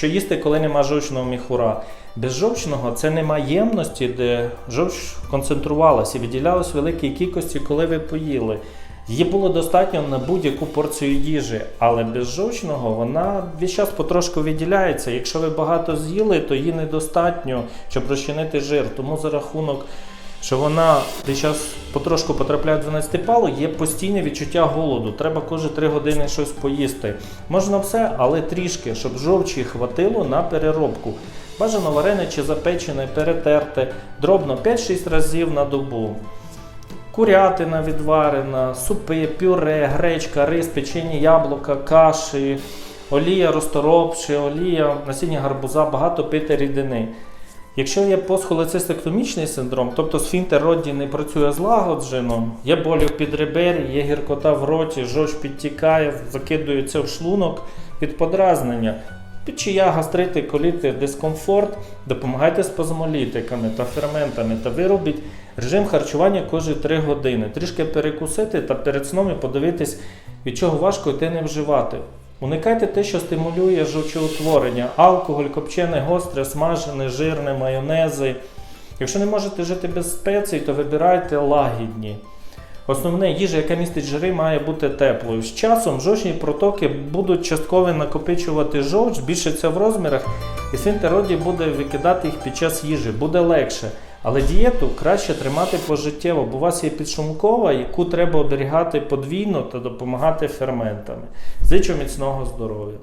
Що їсти, коли нема жовчного міхура? Без жовчного це нема ємності, де жовч концентрувалася і виділялась великій кількості, коли ви поїли. Її було достатньо на будь-яку порцію їжі, але без жовчного вона весь час потрошку виділяється. Якщо ви багато з'їли, то її недостатньо, щоб розчинити жир. Тому за рахунок, що вона під час потрошку потрапляє в 12 палу, є постійне відчуття голоду. Треба кожні 3 години щось поїсти. Можна все, але трішки, щоб жовчі хватило на переробку. Бажано варене чи запечене, перетерте, дробно 5-6 разів на добу. Курятина відварена, супи, пюре, гречка, рис, печені яблука, каші, олія розторопши, олія, насіння гарбуза, багато пити рідини. Якщо є постхолецистектомічний синдром, тобто сфінктер Родді не працює злагоджено, є болі в підребері, є гіркота в роті, жовч підтікає, закидується в шлунок від подразнення. Печія, гастрити, коліти, дискомфорт, допомагайте спазмолітиками та ферментами та виробіть режим харчування кожні 3 години. Трішки перекусити та перед сном і подивитись, від чого важко йти не вживати. Уникайте те, що стимулює жовчоутворення: алкоголь, копчене, гостре, смажене, жирне, майонези. Якщо не можете жити без спецій, то вибирайте лагідні. Основне їжа, яка містить жири, має бути теплою. З часом жовчні протоки будуть частково накопичувати жовч, збільшиться в розмірах, і синтероді буде викидати їх під час їжі, буде легше. Але дієту краще тримати пожиттєво, бо у вас є підшумкова, яку треба оберігати подвійно та допомагати ферментами. Зичу міцного здоров'я!